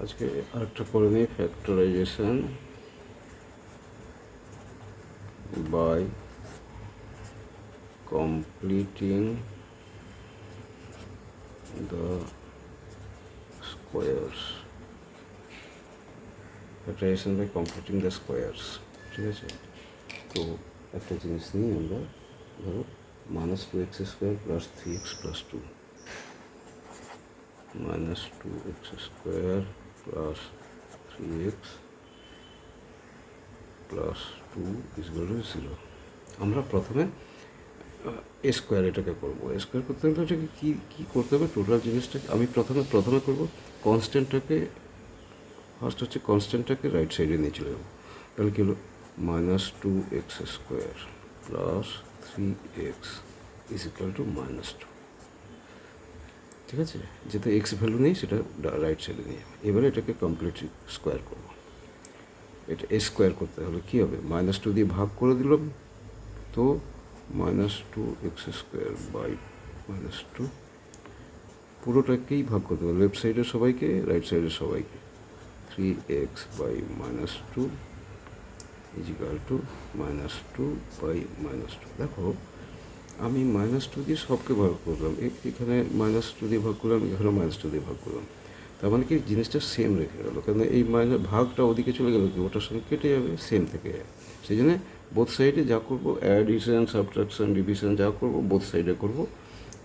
আজকে আরেকটা করে নিই factorization by completing the squares. Factorization by completing the squares. ঠিক আছে? তো একটা জিনিস নিই আমরা ধরো minus two x square plus three x plus two minus two x square plus three x plus two ইজগুলো zero আমরা প্রথমে স্কোয়ার এটাকে করব। স্কোয়ার করতে হলে এটাকে কী কী করতে হবে? টোটাল জিনিসটাকে আমি প্রথমে প্রথমে করব কনস্ট্যান্টটাকে ফার্স্ট হচ্ছে কনস্ট্যান্টটাকে রাইট সাইডে নিয়ে চলে যাব। তাহলে কী হলো? Minus two x square plus three x is equal to minus two ঠিক আছে? যেটা এক্স ভ্যালু নেই, সেটা রাইট সাইডে নিয়ে যাব। এবারে এটাকে কমপ্লিট স্কোয়ার করব। এটা এ স্কোয়ার করতে হলে কী হবে? মাইনাস টু দিয়ে ভাগ করে দিলাম। তো minus two x square by minus two পুরোটাকেই ভাগ করতে হবে লেফট সাইডের সবাইকে রাইট সাইডের সবাইকে। Three x by minus two is equal to minus two by minus two দেখো আমি মাইনাস টু দিয়ে সবকে ভাগ করলাম। এখানে মাইনাস টু দিয়ে ভাগ করলাম, এখানে মাইনাস টু দিয়ে ভাগ করলাম। তার মানে কি জিনিসটা সেম রেখে গেল। কারণ এই মাইনাস ভাগটা ওদিকে চলে গেল কি ওটার সঙ্গে কেটে যাবে সেম থেকে যাবে। সেই জন্য বোথ সাইডে যা করব অ্যাডিশন সাবট্রাকশন ডিভিশন যা করব বোথ সাইডে করব,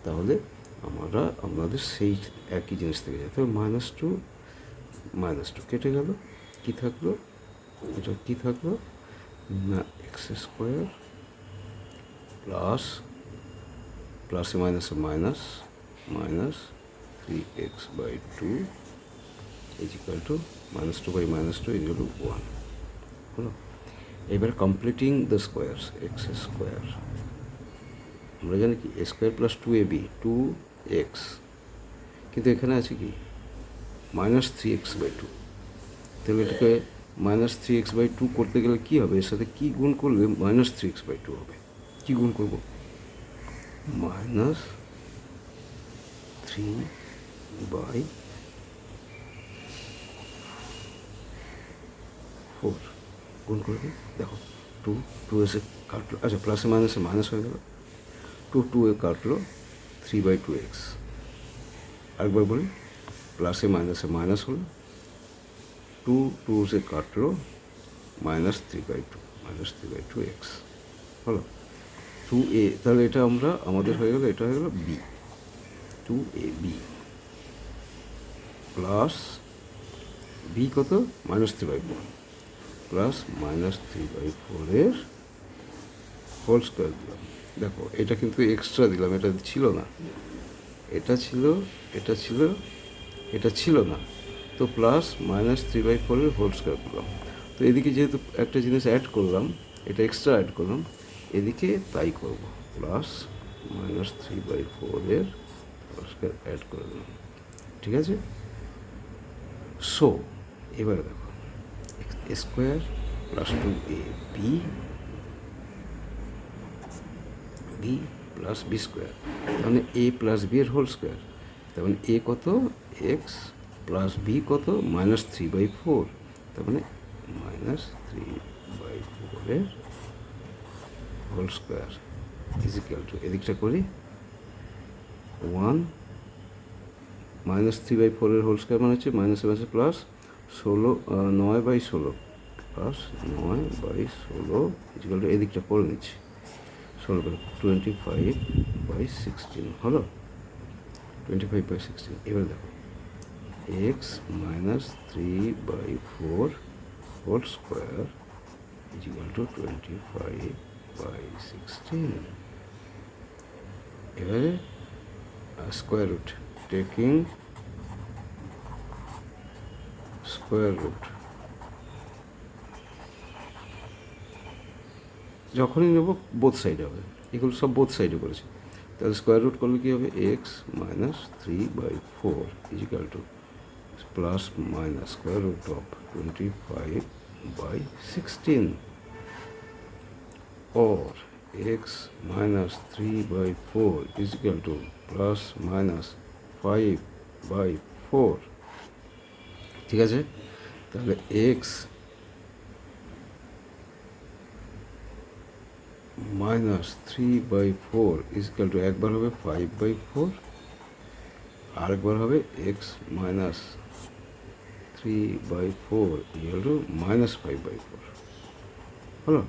তাহলে আমরা, আমাদের সেই একই জিনিস থেকে যায় তবে মাইনাস টু মাইনাস টু কেটে গেল। কী থাকল? এটা কী থাকল? না এক্স স্কোয়ার প্লাস প্লাসে মাইনাসে minus minus three x by two is equal to minus two by minus two is two one হলো এবার completing the squares x square আমরা জানি কি square plus two a b two x কিন্তু এখানে আছে কি? Minus three x by two তাহলে এটাকে minus three x by two করতে গেলে কী হবে? এর সাথে কী গুণ করলে minus three x by two হবে? কী গুণ করব? Minus three by four. গুণ করবে দেখো, টু টু এসে কাটলো। আচ্ছা প্লাসে মাইনাসে মাইনাস হয়ে গেল। টু টু এ কাটলো থ্রি বাই টু এক্স আরেকবার বলি প্লাসে মাইনাসে মাইনাস হলো। টু টু সে কাটলো minus three by two minus three by two x হলো? টু এ তাহলে এটা আমরা আমাদের হয়ে গেলো, এটা হয়ে গেলো b two a b plus b কত? Minus three by four plus minus three by ফোরের হোল স্কোয়ার দিলাম। দেখো, এটা কিন্তু এক্সট্রা দিলাম, এটা ছিল না। এটা ছিল এটা ছিল এটা ছিল না। তো প্লাস মাইনাস থ্রি বাই ফোরের হোল স্কোয়ার করলাম তো এদিকে যেহেতু একটা জিনিস অ্যাড করলাম, এটা এক্সট্রা অ্যাড করলাম এদিকে তাই করব। প্লাস মাইনাস থ্রি বাই ফোরের স্কোয়ার অ্যাড করে দিলাম। ঠিক আছে? সো এবারে দেখো square plus two a b b plus b square তার মানে এ প্লাস বি এর হোল স্কোয়ার তার মানে এ কত? এক্স প্লাস বি কত? মাইনাস থ্রি বাই ফোর তার মানে মাইনাস থ্রি বাই ফোরের হোল স্কোয়ার ইজিক্যাল টু এদিকটা করি ওয়ান মাইনাস থ্রি বাই ফোরের হোল স্কোয়ার মানে হচ্ছে মাইনাস মাইনাস প্লাস ষোলো নয় বাই ষোলো প্লাস নয় বাই ষোলো ইজিক্যাল টু এদিকটা করে নিচ্ছি, ষোলো by twenty five by sixteen হলো? টোয়েন্টি ফাইভ বাই সিক্সটিন এবার দেখো x minus three by four whole square equal to twenty five by sixteen এবারে square root taking square root যখনই নেব বোথ সাইড হবে। এগুলো সব বোথ সাইডে করেছি। তাহলে স্কোয়ার রুট করলে কী হবে? X minus three by four equal to plus minus square root of twenty five by sixteen or x minus 3 by 4 is equal to plus minus 5 by 4 ঠিক আছে? তাহলে x minus three by four equal to একবার হবে five by four আরেকবার হবে x minus three by four equal to minus five by four হলো?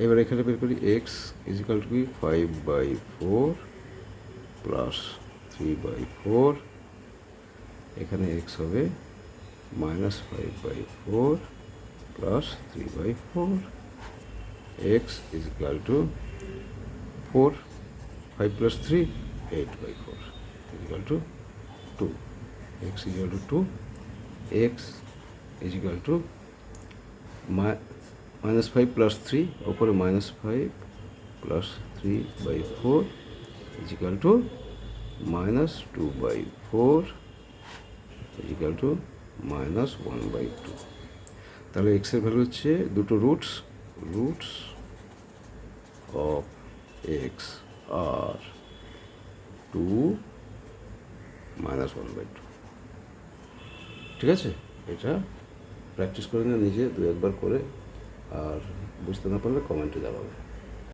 এবার এখানে বের করি এক্স ইজিক্যাল টু কি? Five by four plus three by four এখানে এক্স হবে minus five by four plus three by four x is equal to four five plus three eight by four is equal to to x is equal to to x is equal to minus five plus three ওপরে minus five plus three by four is equal to minus two by four equal to minus one by two তাহলে এক্সের value হচ্ছে দুটো roots roots of x R two minus one by two ঠিক আছে? এটা practice করে নিয়ে নিজে দু একবার করে আর বুঝতে না পারলে কমেন্টে জানাবে।